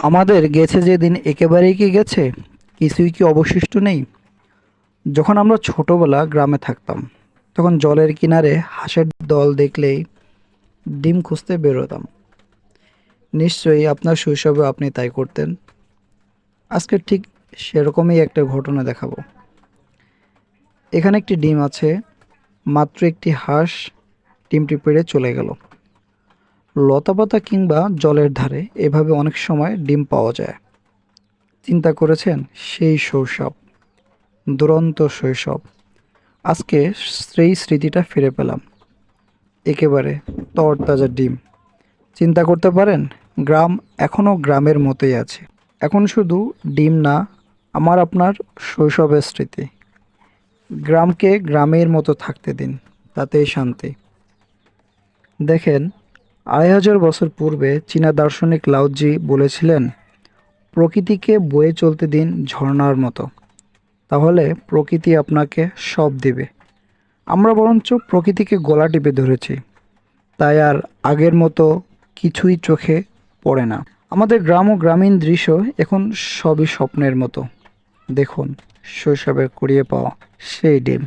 আমাদের গেছে যেদিন, একেবারেই কি গেছে? কিছুই কি অবশিষ্ট নেই? যখন আমরা ছোটবেলা গ্রামে থাকতাম, তখন জলের কিনারে হাঁসের দল দেখলেই ডিম খুঁজতে বেরোতাম। নিশ্চয়ই আপনার শৈশবে আপনি তাই করতেন। আজকে ঠিক সেরকমই একটা ঘটনা দেখাবো। এখানে একটি ডিম আছে, মাত্র একটি হাঁস ডিমটি পেড়ে চলে গেল। লতাপাতা কিংবা জলের ধারে এভাবে অনেক সময় ডিম পাওয়া যায়। চিন্তা করেছেন সেই শৈশব, দুরন্ত শৈশব। আজকে সেই স্মৃতিটা ফিরে পেলাম। একেবারে তরতাজা ডিম। চিন্তা করতে পারেন, গ্রাম এখনও গ্রামের মতোই আছে। এখন শুধু ডিম না, আমার আপনার শৈশবের স্মৃতি। গ্রামকে গ্রামের মতো থাকতে দিন, তাতেই শান্তি। দেখেন আড়াই হাজার বছর পূর্বে চীনা দার্শনিক লাউজি বলেছিলেন, প্রকৃতিকে বয়ে চলতে দিন ঝর্ণার মতো। তাহলে প্রকৃতি আপনাকে সব দিবে। আমরা বরঞ্চ প্রকৃতিকে গলা টিপে ধরেছি। তাই আর আগের মতো কিছুই চোখে পড়ে না। আমাদের গ্রাম ও গ্রামীণ দৃশ্য এখন সবই স্বপ্নের মতো। দেখুন শৈশবে কুড়িয়ে পাওয়া সেই ডিম।